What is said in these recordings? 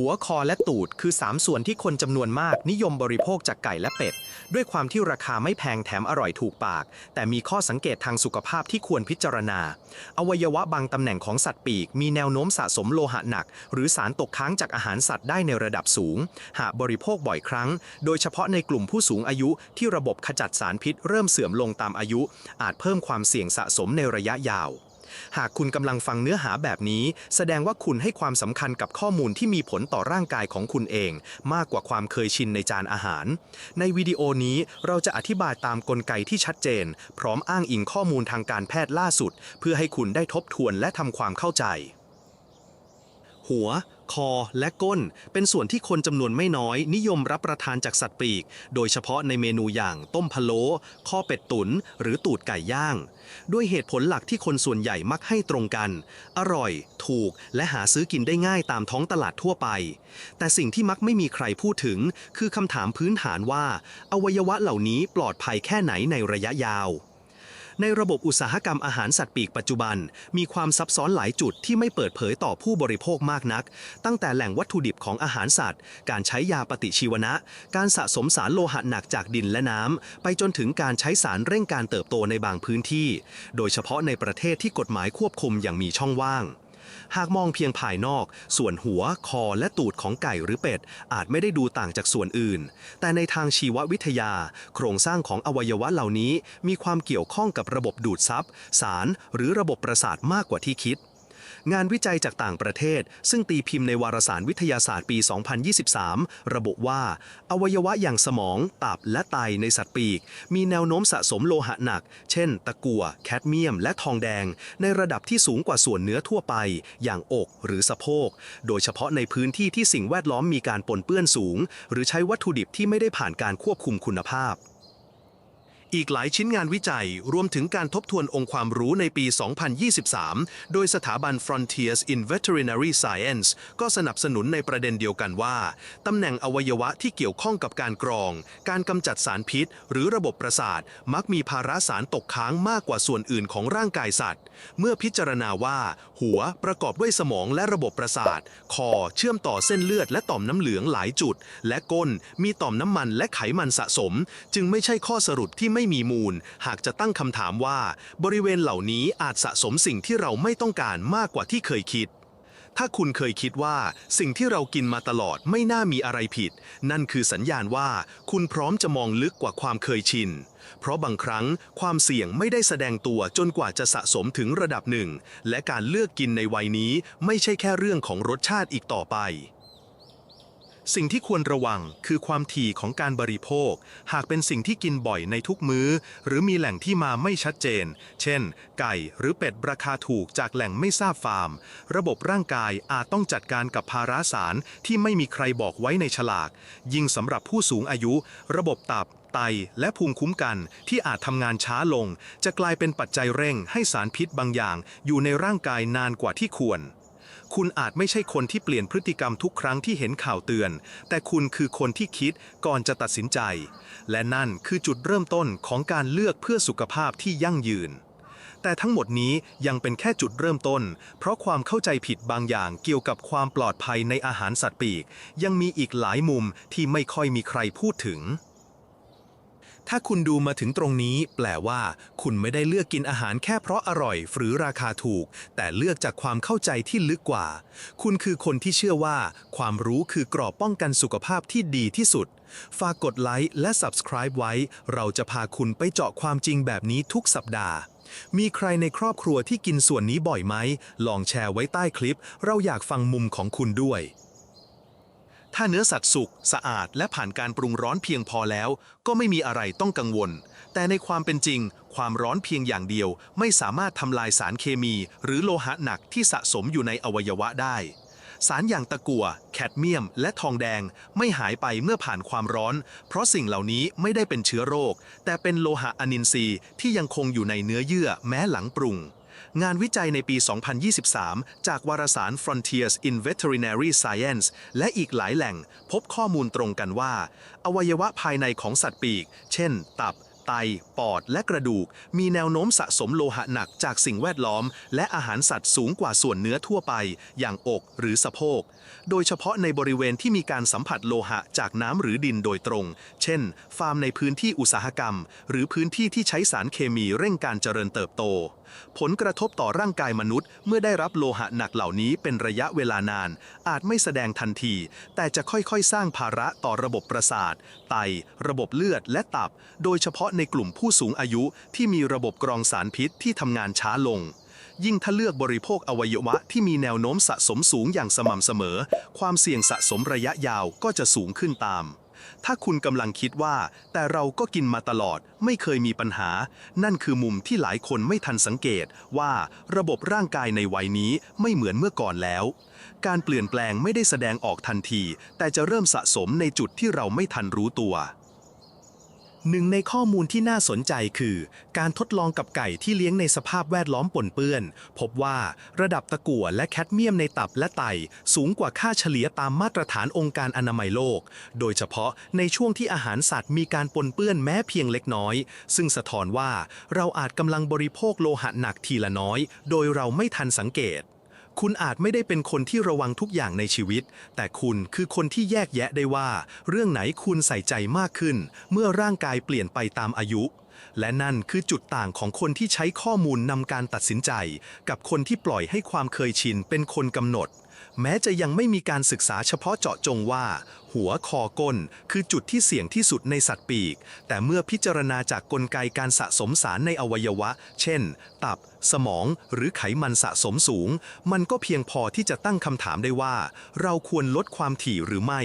หัวคอและตูดคือ 3 ส่วนที่คนจำนวนมากนิยมบริโภคจากไก่และเป็ด ด้วยความที่ราคาไม่แพงแถมอร่อยถูกปาก แต่มีข้อสังเกตทางสุขภาพที่ควรพิจารณา อวัยวะบางตำแหน่งของสัตว์ปีก มีแนวโน้มสะสมโลหะหนัก หรือสารตกค้างจากอาหารสัตว์ได้ในระดับสูง หากบริโภคบ่อยครั้ง โดยเฉพาะในกลุ่มผู้สูงอายุที่ระบบขจัดสารพิษ เริ่มเสื่อมลงตามอายุ อาจเพิ่มความเสี่ยงสะสมในระยะยาว หากคุณกำลังฟังเนื้อหาแบบนี้ แสดงว่าคุณให้ความสำคัญกับข้อมูลที่มีผลต่อร่างกายของคุณเอง มากกว่าความเคยชินในจานอาหาร ในวิดีโอนี้เราจะอธิบายตามกลไกที่ชัดเจน พร้อมอ้างอิงข้อมูลทางการแพทย์ล่าสุด เพื่อให้คุณได้ทบทวนและทำความเข้าใจ หัว คอ และก้น เป็นส่วนที่คนจำนวนไม่น้อย นิยมรับประทานจากสัตว์ปีก โดยเฉพาะในเมนูอย่างต้มพะโล้ข้อเป็ดตุนหรือตูดไก่ย่าง ด้วยเหตุผลหลักที่คนส่วนใหญ่มักให้ตรงกัน อร่อย ถูก และหาซื้อกินได้ง่ายตามท้องตลาดทั่วไป แต่สิ่งที่มักไม่มีใครพูดถึง คือคำถามพื้นฐานว่า อวัยวะเหล่านี้ปลอดภัยแค่ไหนในระยะยาว ในระบบอุตสาหกรรมอาหารสัตว์ปีกปัจจุบัน มีความซับซ้อนหลายจุดที่ไม่เปิดเผยต่อผู้บริโภคมากนัก ตั้งแต่แหล่งวัตถุดิบของอาหารสัตว์ การใช้ยาปฏิชีวนะ การสะสมสารโลหะหนักจากดินและน้ำ ไปจนถึงการใช้สารเร่งการเติบโตในบางพื้นที่ โดยเฉพาะในประเทศที่กฎหมายควบคุมอย่างมีช่องว่าง หากมองเพียงภายนอก ส่วนหัว คอ และตูดของไก่หรือเป็ด อาจไม่ได้ดูต่างจากส่วนอื่น แต่ในทางชีววิทยา โครงสร้างของอวัยวะเหล่านี้ มีความเกี่ยวข้องกับระบบดูดซับ สาร หรือระบบประสาทมากกว่าที่คิด งานวิจัยจากต่างประเทศ ซึ่งตีพิมพ์ในวารสารวิทยาศาสตร์ปี 2023 ระบุว่า อวัยวะอย่างสมอง ตับ และไตในสัตว์ปีก มีแนวโน้มสะสมโลหะหนัก เช่น ตะกั่ว แคดเมียม และทองแดง ในระดับที่สูงกว่าส่วนเนื้อทั่วไป อย่างอกหรือสะโพก โดยเฉพาะในพื้นที่ที่สิ่งแวดล้อมมีการปนเปื้อนสูง หรือใช้วัตถุดิบที่ไม่ได้ผ่านการควบคุมคุณภาพ อีกหลายชิ้นงานวิจัยรวมถึงการทบทวนองค์ความรู้ในปี 2023 โดยสถาบัน Frontiers in Veterinary Science ก็สนับสนุนในประเด็นเดียวกันว่า ตำแหน่งอวัยวะที่เกี่ยวข้องกับการกรอง การกำจัดสารพิษ หรือระบบประสาท มักมีภาระสารตกค้างมากกว่าส่วนอื่นของร่างกายสัตว์ เมื่อพิจารณาว่า หัวประกอบด้วยสมองและระบบประสาท คอเชื่อมต่อเส้นเลือดและต่อมน้ำเหลืองหลายจุด และก้นมีต่อมน้ำมันและไขมันสะสม จึงไม่ใช่ข้อสรุปที่ไม่มีมูล หากจะตั้งคำถามว่า บริเวณเหล่านี้อาจสะสมสิ่งที่เราไม่ต้องการมากกว่าที่เคยคิด ถ้าคุณเคยคิดว่า สิ่งที่เรากินมาตลอดไม่น่ามีอะไรผิด นั่นคือสัญญาณว่า คุณพร้อมจะมองลึกกว่าความเคยชิน เพราะบางครั้งความเสี่ยงไม่ได้แสดงตัวจนกว่าจะสะสมถึงระดับหนึ่ง และการเลือกกินในวัยนี้ไม่ใช่แค่เรื่องของรสชาติอีกต่อไป สิ่งที่ควรระวังคือความถี่ของการบริโภค หากเป็นสิ่งที่กินบ่อยในทุกมื้อ หรือมีแหล่งที่มาไม่ชัดเจน เช่น ไก่หรือเป็ดราคาถูกจากแหล่งไม่ทราบฟาร์ม ระบบร่างกายอาจต้องจัดการกับภาระสารที่ไม่มีใครบอกไว้ในฉลาก ยิ่งสำหรับผู้สูงอายุ ระบบตับไตและภูมิคุ้มกันที่อาจทำงานช้าลง จะกลายเป็นปัจจัยเร่งให้สารพิษบางอย่างอยู่ในร่างกายนานกว่าที่ควร คุณอาจไม่ใช่คนที่เปลี่ยนพฤติกรรมทุกครั้งที่เห็นข่าวเตือน แต่คุณคือคนที่คิดก่อนจะตัดสินใจ และนั่นคือจุดเริ่มต้นของการเลือกเพื่อสุขภาพที่ยั่งยืน แต่ทั้งหมดนี้ยังเป็นแค่จุดเริ่มต้น เพราะความเข้าใจผิดบางอย่างเกี่ยวกับความปลอดภัยในอาหารสัตว์ปีก ยังมีอีกหลายมุมที่ไม่ค่อยมีใครพูดถึง ถ้าคุณดูมาถึงตรงนี้แปลว่า คุณไม่ได้เลือกกินอาหารแค่เพราะอร่อย หรือราคาถูก แต่เลือกจากความเข้าใจที่ลึกกว่า คุณคือคนที่เชื่อว่า ความรู้คือกรอบป้องกันสุขภาพที่ดีที่สุด ฝากกดไลค์และ Subscribe ไว้ เราจะพาคุณไปเจาะความจริงแบบนี้ทุกสัปดาห์ มีใครในครอบครัวที่กินส่วนนี้บ่อยไหม ลองแชร์ไว้ใต้คลิป เราอยากฟังมุมของคุณด้วย ถ้าเนื้อสัตว์สุกสะอาดและผ่านการปรุงร้อนเพียงพอแล้ว ก็ไม่มีอะไรต้องกังวล แต่ในความเป็นจริง ความร้อนเพียงอย่างเดียว ไม่สามารถทำลายสารเคมี หรือโลหะหนักที่สะสมอยู่ในอวัยวะได้ สารอย่างตะกั่วแคดเมียม และทองแดง ไม่หายไปเมื่อผ่านความร้อน เพราะสิ่งเหล่านี้ไม่ได้เป็นเชื้อโรค แต่เป็นโลหะอนินทรีย์ที่ยังคงอยู่ในเนื้อเยื่อแม้หลังปรุง งานวิจัยในปี 2023 จากวารสาร Frontiers in Veterinary Science และอีกหลายแหล่งพบข้อมูลตรงกันว่า อวัยวะภายในของสัตว์ปีก เช่น ตับ ไต ปอด และกระดูก มีแนวโน้มสะสมโลหะหนักจากสิ่งแวดล้อม และอาหารสัตว์สูงกว่าส่วนเนื้อทั่วไป อย่างอกหรือสะโพก โดยเฉพาะในบริเวณที่มีการสัมผัสโลหะจากน้ำหรือดินโดยตรง เช่น ฟาร์มในพื้นที่อุตสาหกรรม หรือพื้นที่ที่ใช้สารเคมีเร่งการเจริญเติบโตผลกระทบต่อร่างกายมนุษย์ เมื่อได้รับโลหะหนักเหล่านี้เป็นระยะเวลานาน อาจไม่แสดงทันที แต่จะค่อยๆ สร้างภาระต่อระบบประสาท ไต ระบบเลือดและตับ โดยเฉพาะในกลุ่มผู้สูงอายุที่มีระบบกรองสารพิษที่ทำงานช้าลงยิ่งถ้าเลือกบริโภคอวัยวะที่มีแนวโน้มสะสมสูงอย่างสม่ำเสมอ ความเสี่ยงสะสมระยะยาวก็จะสูงขึ้นตาม ถ้าคุณกำลังคิดว่า แต่เราก็กินมาตลอด ไม่เคยมีปัญหา นั่นคือมุมที่หลายคนไม่ทันสังเกตว่าระบบร่างกายในวัยนี้ไม่เหมือนเมื่อก่อนแล้ว การเปลี่ยนแปลงไม่ได้แสดงออกทันที แต่จะเริ่มสะสมในจุดที่เราไม่ทันรู้ตัว หนึ่งในข้อมูลที่น่าสนใจคือ การทดลองกับไก่ที่เลี้ยงในสภาพแวดล้อมปนเปื้อน พบว่าระดับตะกั่วและแคดเมียมในตับและไต สูงกว่าค่าเฉลี่ยตามมาตรฐานองค์การอนามัยโลก โดยเฉพาะในช่วงที่อาหารสัตว์มีการปนเปื้อนแม้เพียงเล็กน้อย ซึ่งสะท้อนว่าเราอาจกำลังบริโภคโลหะหนักทีละน้อย โดยเราไม่ทันสังเกต คุณอาจไม่ได้เป็นคนที่ระวังทุกอย่างในชีวิต แต่คุณคือคนที่แยกแยะได้ว่า เรื่องไหนคุณใส่ใจมากขึ้น เมื่อร่างกายเปลี่ยนไปตามอายุ และนั่นคือจุดต่างของคนที่ใช้ข้อมูลนำการตัดสินใจ กับคนที่ปล่อยให้ความเคยชินเป็นคนกำหนด แม้จะยังไม่มีการศึกษาเฉพาะเจาะจงว่า หัวคอก้นคือจุดที่เสี่ยงที่สุดในสัตว์ปีก แต่เมื่อพิจารณาจากกลไกการสะสมสารในอวัยวะ เช่น ตับ สมอง หรือไขมันสะสมสูง มันก็เพียงพอที่จะตั้งคำถามได้ว่า เราควรลดความถี่หรือไม่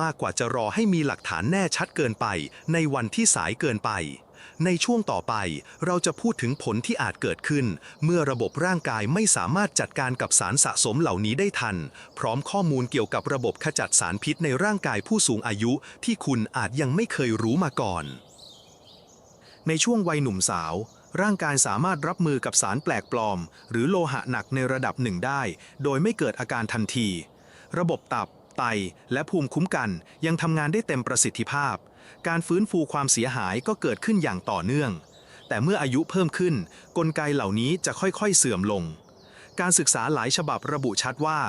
มากกว่าจะรอให้มีหลักฐานแน่ชัดเกินไป ในวันที่สายเกินไป ในช่วงต่อไปเราจะพูดถึงผลที่อาจเกิดขึ้น เมื่อระบบร่างกายไม่สามารถจัดการกับสารสะสมเหล่านี้ได้ทัน พร้อมข้อมูลเกี่ยวกับระบบขจัดสารพิษในร่างกายผู้สูงอายุ ที่คุณอาจยังไม่เคยรู้มาก่อน ในช่วงวัยหนุ่มสาว ร่างกายสามารถรับมือกับสารแปลกปลอม หรือโลหะหนักในระดับหนึ่งได้ โดยไม่เกิดอาการทันที ระบบตับ ไต และภูมิคุ้มกันยังทำงานได้เต็มประสิทธิภาพ การฟื้นฟูความเสียหายก็เกิดขึ้นอย่างต่อเนื่อง แต่เมื่ออายุเพิ่มขึ้น กลไกเหล่านี้จะค่อยๆเสื่อมลง การศึกษาหลายฉบับระบุชัดว่า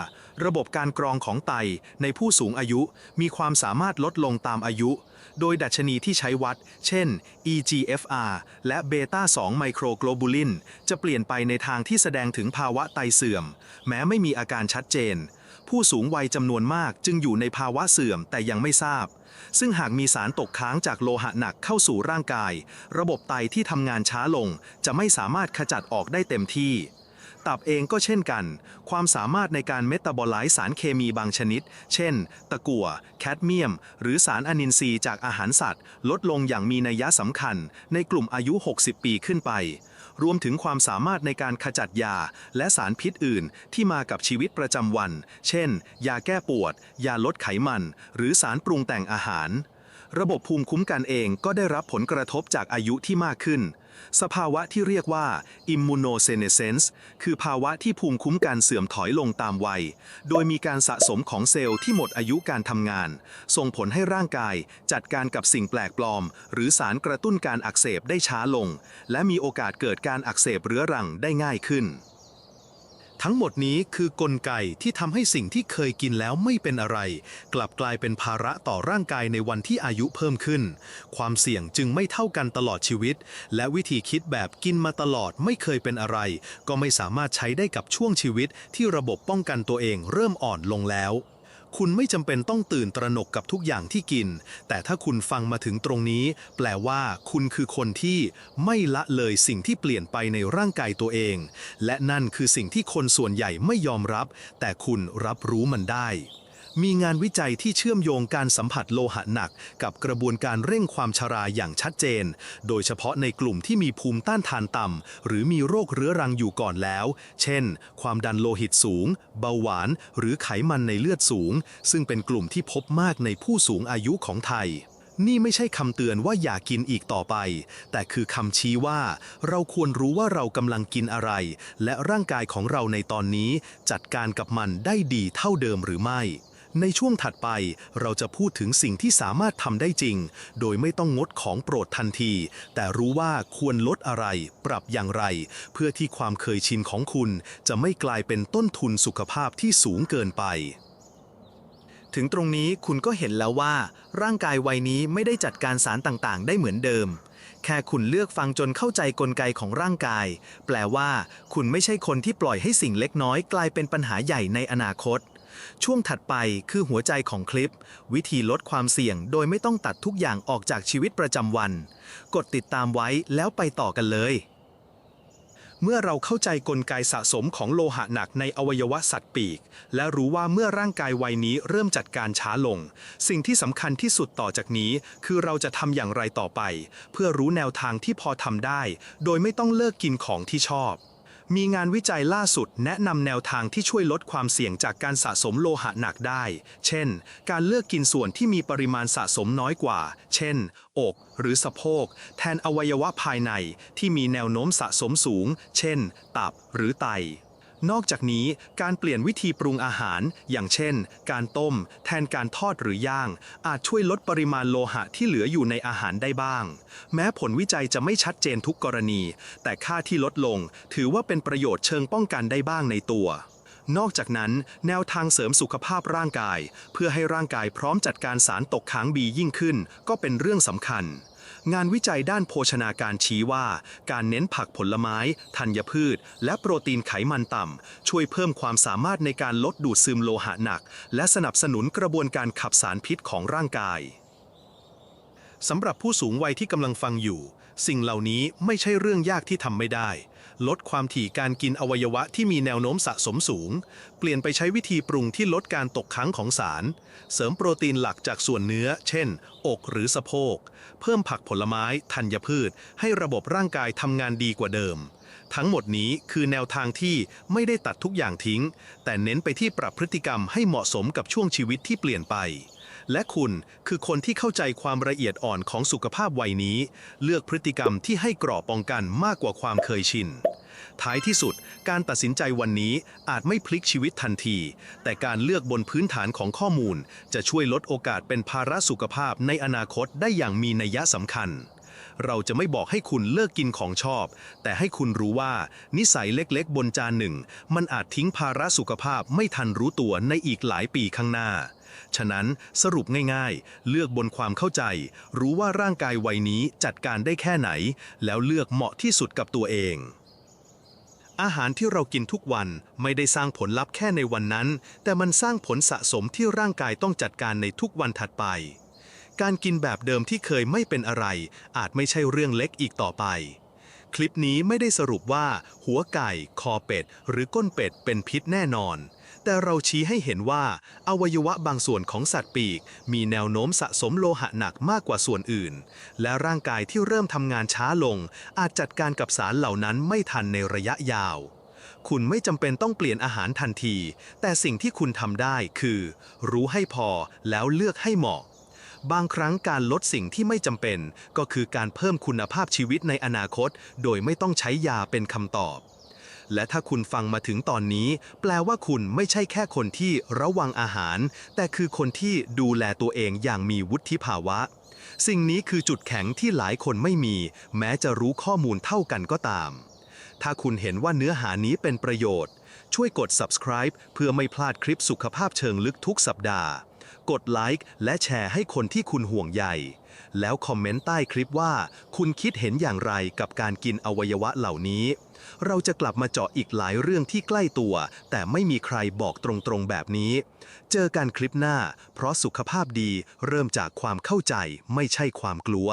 ระบบการกรองของไตในผู้สูงอายุมีความสามารถลดลงตามอายุ โดยดัชนีที่ใช้วัด เช่น EGFR และเบต้า2ไมโครโกลบูลินจะเปลี่ยนไปในทางที่แสดงถึงภาวะไตเสื่อม แม้ไม่มีอาการชัดเจนผู้สูงวัยจำนวนมากจึงอยู่ในภาวะเสื่อมแต่ยังไม่ทราบ ซึ่งหากมีสารตกค้างจากโลหะหนักเข้าสู่ร่างกาย ระบบไตที่ทำงานช้าลง จะไม่สามารถขจัดออกได้เต็มที่ ตับเองก็เช่นกัน ความสามารถในการเมตาบอไลซ์สารเคมีบางชนิด เช่น ตะกั่ว แคดเมียม หรือสารอนินทรีย์จากอาหารสัตว์ ลดลงอย่างมีนัยสำคัญ ในกลุ่มอายุ 60 ปีขึ้นไป รวมถึงความสามารถในการขจัดยา และสารพิษอื่น ที่มากับชีวิตประจำวัน เช่น ยาแก้ปวด ยาลดไขมัน หรือสารปรุงแต่งอาหาร ระบบภูมิคุ้มกันเองก็ได้รับผลกระทบจากอายุที่มากขึ้น สภาวะที่เรียกว่า immunosenescence คือภาวะที่ภูมิคุ้มกันเสื่อมถอยลงตามวัย โดยมีการสะสมของเซลล์ที่หมดอายุการทำงาน ส่งผลให้ร่างกายจัดการกับสิ่งแปลกปลอม หรือสารกระตุ้นการอักเสบได้ช้าลง และมีโอกาสเกิดการอักเสบเรื้อรังได้ง่ายขึ้น ทั้งหมดนี้คือกลไกที่ทำให้สิ่งที่เคยกินแล้วไม่เป็นอะไร กลับกลายเป็นภาระต่อร่างกายในวันที่อายุเพิ่มขึ้น ความเสี่ยงจึงไม่เท่ากันตลอดชีวิต และวิธีคิดแบบกินมาตลอดไม่เคยเป็นอะไร ก็ไม่สามารถใช้ได้กับช่วงชีวิตที่ระบบป้องกันตัวเองเริ่มอ่อนลงแล้ว คุณไม่จำเป็นต้องตื่นตระหนกกับทุกอย่างที่กิน แต่ถ้าคุณฟังมาถึงตรงนี้ แปลว่า คุณคือคนที่ไม่ละเลยสิ่งที่เปลี่ยนไปในร่างกายตัวเอง และนั่นคือสิ่งที่คนส่วนใหญ่ไม่ยอมรับ แต่คุณรับรู้มันได้ มีงานวิจัยที่เชื่อมโยงการสัมผัสโลหะหนัก กับกระบวนการเร่งความชราอย่างชัดเจน โดยเฉพาะในกลุ่มที่มีภูมิต้านทานต่ำ หรือมีโรคเรื้อรังอยู่ก่อนแล้ว เช่น ความดันโลหิตสูง เบาหวาน หรือไขมันในเลือดสูง ซึ่งเป็นกลุ่มที่พบมากในผู้สูงอายุของไทยนี่ไม่ใช่คำเตือนว่าอย่ากินอีกต่อไป แต่คือคำชี้ว่า เราควรรู้ว่าเรากำลังกินอะไร และร่างกายของเราในตอนนี้ จัดการกับมันได้ดีเท่าเดิมหรือไม่ ในช่วงถัดไปเราจะพูดถึงสิ่งที่สามารถทำได้จริง โดยไม่ต้องงดของโปรดทันที แต่รู้ว่าควรลดอะไร ปรับอย่างไร เพื่อที่ความเคยชินของคุณจะไม่กลายเป็นต้นทุนสุขภาพที่สูงเกินไป ถึงตรงนี้คุณก็เห็นแล้วว่า ร่างกายวัยนี้ไม่ได้จัดการสารต่างๆ ได้เหมือนเดิม แค่คุณเลือกฟังจนเข้าใจกลไกของร่างกาย แปลว่า คุณไม่ใช่คนที่ปล่อยให้สิ่งเล็กน้อย กลายเป็นปัญหาใหญ่ในอนาคต ช่วงถัดไปคือหัวใจของคลิป วิธีลดความเสี่ยงโดยไม่ต้องตัดทุกอย่างออกจากชีวิตประจำวัน กดติดตามไว้แล้วไปต่อกันเลย เมื่อเราเข้าใจกลไกสะสมของโลหะหนักในอวัยวะสัตว์ปีก และรู้ว่าเมื่อร่างกายวัยนี้เริ่มจัดการช้าลง สิ่งที่สำคัญที่สุดต่อจากนี้ คือเราจะทำอย่างไรต่อไป เพื่อรู้แนวทางที่พอทำได้ โดยไม่ต้องเลิกกินของที่ชอบ มีงานวิจัยล่าสุดแนะนำแนวทางที่ช่วยลดความเสี่ยงจากการสะสมโลหะหนักได้ เช่น การเลือกกินส่วนที่มีปริมาณสะสมน้อยกว่า เช่น อก หรือสะโพก แทนอวัยวะภายในที่มีแนวโน้มสะสมสูง เช่น ตับหรือไต นอกจากนี้การเปลี่ยนวิธีปรุงอาหาร อย่างเช่น การต้ม แทนการทอดหรือย่างอาจช่วยลดปริมาณโลหะที่เหลืออยู่ในอาหารได้บ้าง แม้ผลวิจัยจะไม่ชัดเจนทุกกรณี แต่ค่าที่ลดลง ถือว่าเป็นประโยชน์เชิงป้องกันได้บ้างในตัวนอกจากนั้น แนวทางเสริมสุขภาพร่างกาย เพื่อให้ร่างกายพร้อมจัดการสารตกค้างบียิ่งขึ้น ก็เป็นเรื่องสำคัญ งานวิจัยด้านโภชนาการชี้ว่า การเน้นผักผลไม้ ธัญพืช และโปรตีนไขมันต่ำ ช่วยเพิ่มความสามารถในการลดดูดซึมโลหะหนัก และสนับสนุนกระบวนการขับสารพิษของร่างกาย สำหรับผู้สูงวัยที่กำลังฟังอยู่ สิ่งเหล่านี้ไม่ใช่เรื่องยากที่ทำไม่ได้ ลดความถี่การกินอวัยวะที่มีแนวโน้มสะสมสูง เปลี่ยนไปใช้วิธีปรุงที่ลดการตกค้างของสาร เสริมโปรตีนหลักจากส่วนเนื้อ เช่น อกหรือสะโพก เพิ่มผักผลไม้ ธัญพืช ให้ระบบร่างกายทำงานดีกว่าเดิม ทั้งหมดนี้คือแนวทางที่ไม่ได้ตัดทุกอย่างทิ้ง แต่เน้นไปที่ปรับพฤติกรรมให้เหมาะสมกับช่วงชีวิตที่เปลี่ยนไป และคุณคือคนที่เข้าใจความละเอียดอ่อนของสุขภาพวัยนี้ เลือกพฤติกรรมที่ให้กรอบป้องกันมากกว่าความเคยชิน ท้ายที่สุด การตัดสินใจวันนี้อาจไม่พลิกชีวิตทันที แต่การเลือกบนพื้นฐานของข้อมูล จะช่วยลดโอกาสเป็นภาระสุขภาพในอนาคตได้อย่างมีนัยสำคัญเราจะไม่บอกให้คุณเลิกกินของชอบ แต่ให้คุณรู้ว่า นิสัยเล็กๆ บนจานหนึ่ง มันอาจทิ้งภาระสุขภาพไม่ทันรู้ตัวในอีกหลายปีข้างหน้า ฉะนั้นสรุปง่ายๆ เลือกบนความเข้าใจ รู้ว่าร่างกายวัยนี้จัดการได้แค่ไหน แล้วเลือกเหมาะที่สุดกับตัวเอง อาหารที่เรากินทุกวันไม่ได้สร้างผลลัพธ์แค่ในวันนั้น แต่มันสร้างผลสะสมที่ร่างกายต้องจัดการในทุกวันถัดไป การกินแบบเดิมที่เคยไม่เป็นอะไร อาจไม่ใช่เรื่องเล็กอีกต่อไปคลิปนี้ไม่ได้สรุปว่า หัวไก่ คอเป็ด หรือก้นเป็ดเป็นพิษแน่นอน แต่เราชี้ให้เห็นว่า อวัยวะบางส่วนของสัตว์ปีก มีแนวโน้มสะสมโลหะหนักมากกว่าส่วนอื่น และร่างกายที่เริ่มทำงานช้าลง อาจจัดการกับสารเหล่านั้นไม่ทันในระยะยาว คุณไม่จำเป็นต้องเปลี่ยนอาหารทันที แต่สิ่งที่คุณทำได้คือ รู้ให้พอแล้วเลือกให้เหมาะบางครั้งการลดสิ่งที่ไม่จำเป็น ก็คือการเพิ่มคุณภาพชีวิตในอนาคต โดยไม่ต้องใช้ยาเป็นคำตอบ และถ้าคุณฟังมาถึงตอนนี้ แปลว่าคุณไม่ใช่แค่คนที่ระวังอาหาร แต่คือคนที่ดูแลตัวเองอย่างมีวุฒิภาวะ สิ่งนี้คือจุดแข็งที่หลายคนไม่มี แม้จะรู้ข้อมูลเท่ากันก็ตาม ถ้าคุณเห็นว่าเนื้อหานี้เป็นประโยชน์ ช่วยกด subscribe เพื่อไม่พลาดคลิปสุขภาพเชิงลึกทุกสัปดาห์ กดไลค์และแชร์ให้คนที่คุณห่วงใย แล้วคอมเมนต์ใต้คลิปว่า คุณคิดเห็นอย่างไรกับการกินอวัยวะเหล่านี้ เราจะกลับมาเจาะอีกหลายเรื่องที่ใกล้ตัว แต่ไม่มีใครบอกตรงๆแบบนี้ เจอกันคลิปหน้า เพราะสุขภาพดีเริ่มจากความเข้าใจไม่ใช่ความกลัว